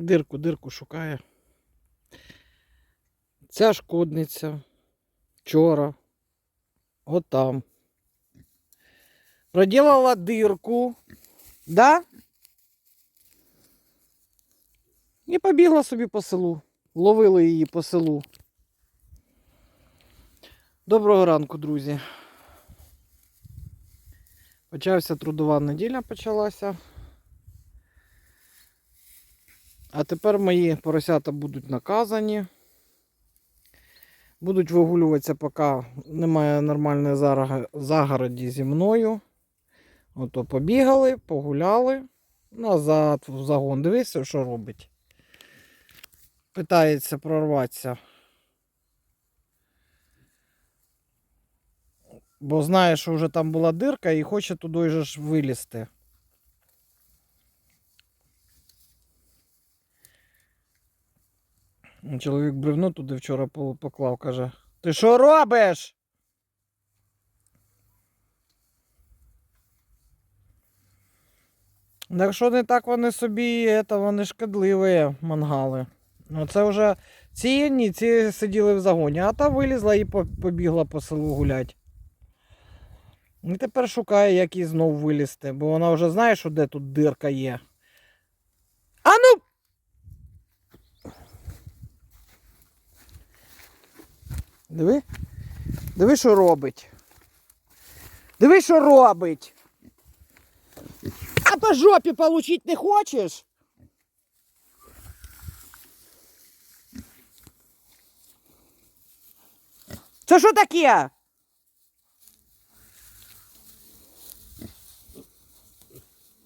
Дирку, дирку шукає. Ця шкодниця вчора. Отам. Проділала дирку. Да? І побігла собі по селу. Ловили її по селу. Доброго ранку, друзі. Почався трудова неділя почалася. А тепер мої поросята будуть наказані. Будуть вигулюватися, поки немає нормальної загороді зі мною. Ото побігали, погуляли. Назад в загон. Дивися, що робить. Питається прорватися. Бо знає, що вже там була дирка і хоче туди ж вилізти. Чоловік бревно туди вчора поклав, каже: Ти що робиш? Якщо не так вони собі, это, вони шкідливі мангали. Ну це вже ці ні, ці сиділи в загоні, а та вилізла і побігла по селу гулять. І тепер шукає, як їй знов вилізти, бо вона вже знає, що де тут дирка є. А ну! Диви. Диви, що робить. Диви, що робить. А по жопі получить не хочеш? Це що таке?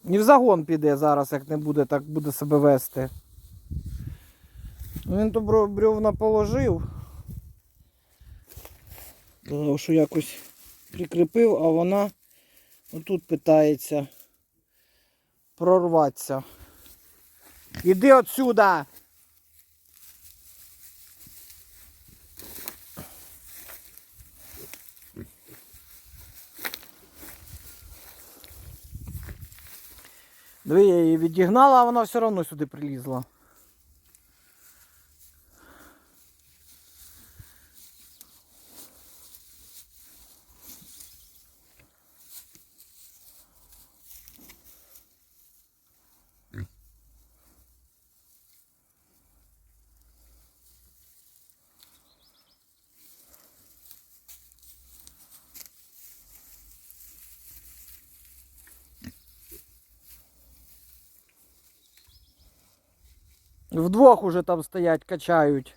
І в загон піде зараз, як не буде, так буде себе вести. Ну, Він то бревна положив. Думав, що якось прикріпив, а вона отут питається прорватися. Іди отсюда! Диви, я її відігнала, а вона все одно сюди прилізла. Вдвох уже там стоять, качають.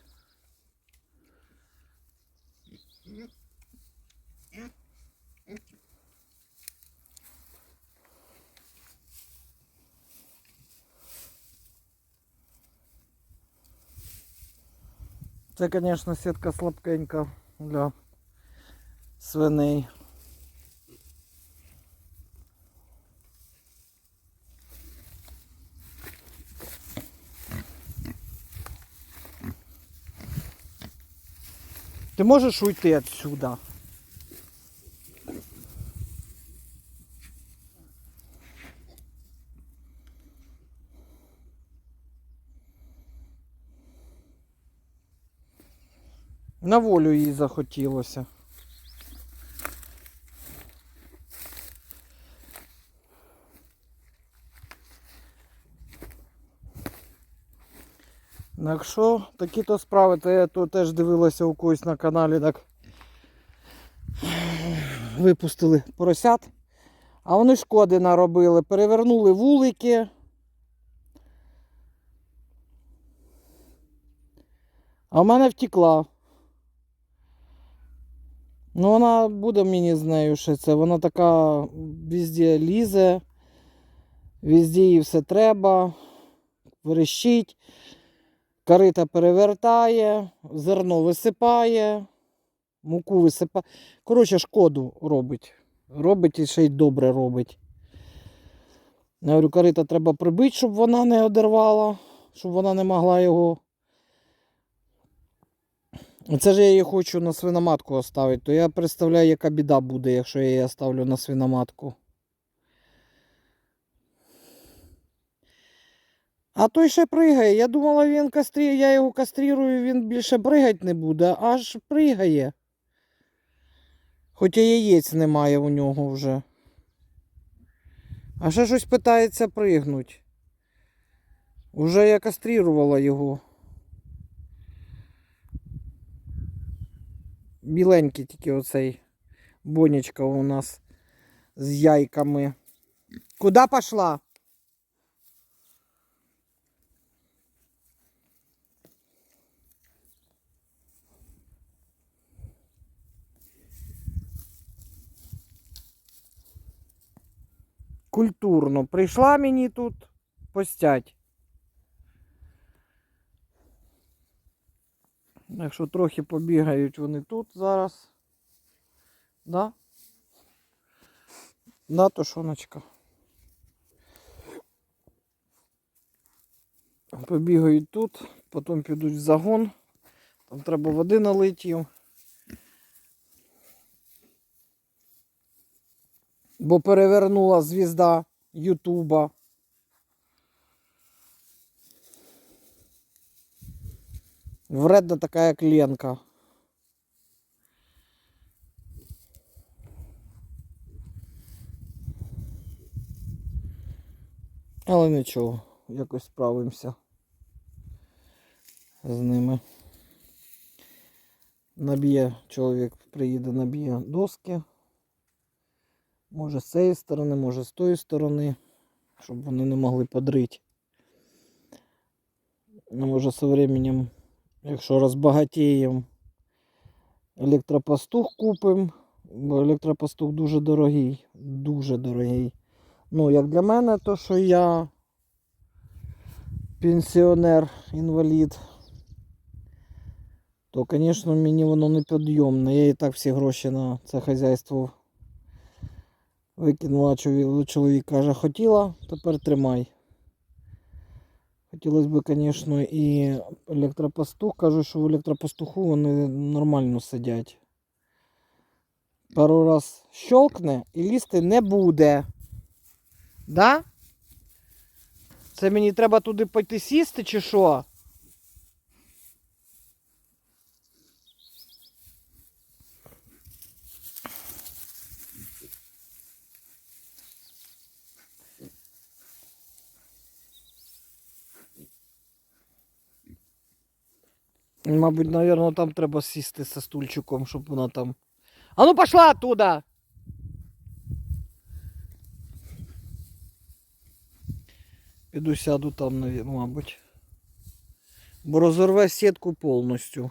Це, звісно, сітка слабкенька для свиней. Ти можеш уйти відсюди? На волю їй захотілося. Ну, Якщо такі то справи, то я то теж дивилася у когось на каналі, так випустили поросят. А вони шкоди наробили, перевернули вулики. А в мене втекла. Ну, вона буде мені з нею ще це. Вона така везде лізе, везде їй все треба, верещить. Корита перевертає, зерно висипає, муку висипає. Коротше, шкоду робить. Робить і ще й добре робить. Я говорю, корита треба прибити, щоб вона не одервала, щоб вона не могла його. Це ж я її хочу на свиноматку оставити, то я представляю, яка біда буде, якщо я її оставлю на свиноматку. А той ще пригає. Я думала, він кастрі... я його кастрирую, він більше пригати не буде, аж пригає. Хоча яєць немає у нього вже. А ще щось питається пригнуть. Уже я кастрирувала його. Біленький тільки оцей бонечка у нас з яйками. Куда пошла? Культурно. Прийшла мені тут постять. Якщо трохи побігають вони тут зараз. Да? Да, тушоночка. Побігають тут, потім підуть в загон. Там треба води налити їм. Бо перевернула звізда Ютуба. Вредна така, як Ленка. Але нічого, якось справимося з ними. Наб'є чоловік, приїде, наб'є доски. Може з цієї сторони, може з тої сторони, щоб вони не могли подрити. Ну, може, со временем, якщо розбагатіємо, електропастух купимо, бо електропастух дуже дорогий, дуже дорогий. Ну, як для мене, то що я пенсіонер, інвалід, то, звісно, мені воно не підйомне. Я і так всі гроші на це хазяйство викинула. Чоловік, каже, хотіла, тепер тримай. Хотілося б, звісно, і електропастух. Кажу, що в електропастуху вони нормально сидять. Пару раз щелкне і лізти не буде. Да? Це мені треба туди пойти сісти чи що? Мабуть, наверное, там треба сісти зі стульчиком, щоб вона там. А ну пошла оттуда! Піду сяду там, наві- мабуть. Бо розорве сітку повністю.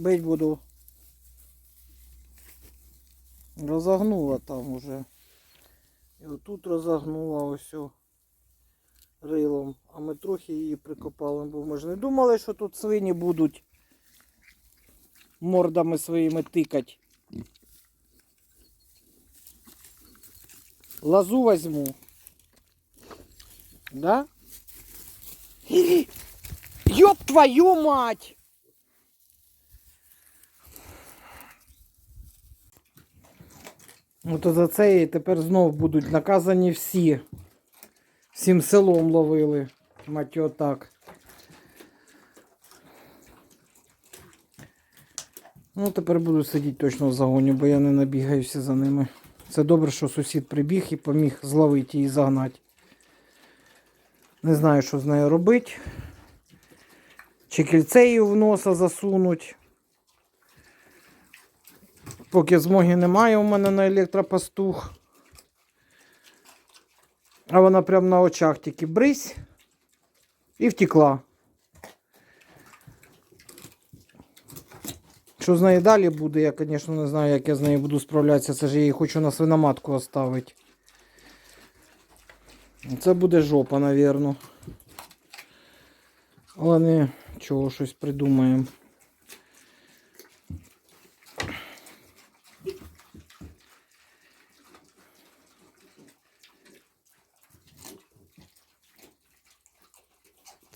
Бить буду. Розогнула там уже. І отут розогнула ось рилом. А ми трохи її прикопали, бо ми ж не думали, що тут свині будуть мордами своїми тикать. Лазу возьму. Да? Ёб твою мать! От за це і тепер знов будуть наказані всі. Всім селом ловили. Мать його так. Ну, тепер буду сидіти точно в загоні, бо я не набігаюся за ними. Це добре, що сусід прибіг і поміг зловити і загнати. Не знаю, що з нею робити. Чи кільце її в носа засунуть. Поки змоги немає у мене на електропастух. А вона прям на очах тільки брись і втекла. Що з нею далі буде, я, звісно, не знаю, як я з нею буду справлятися. Це ж я її хочу на свиноматку оставити. Це буде жопа, напевно. Але не чого щось придумаємо.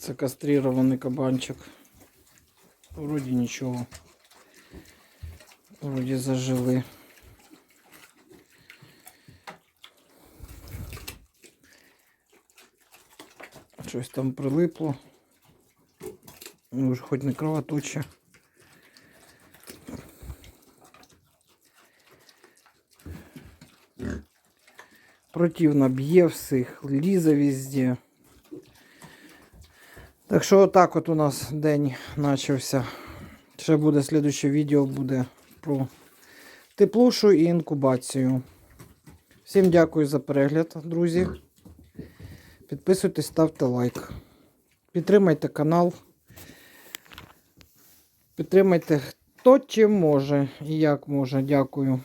Це кастрирований кабанчик. Вроді нічого. Вроді зажили. Щось там прилипло. Вже хоч не кровоточе. Противно б'є всіх, лізе везде. Так що отак от у нас день почався. Ще буде слідуще відео буде про теплушу і інкубацію. Всім дякую за перегляд, друзі. Підписуйтесь, ставте лайк. Підтримайте канал. Підтримайте хто чим може і як може. Дякую.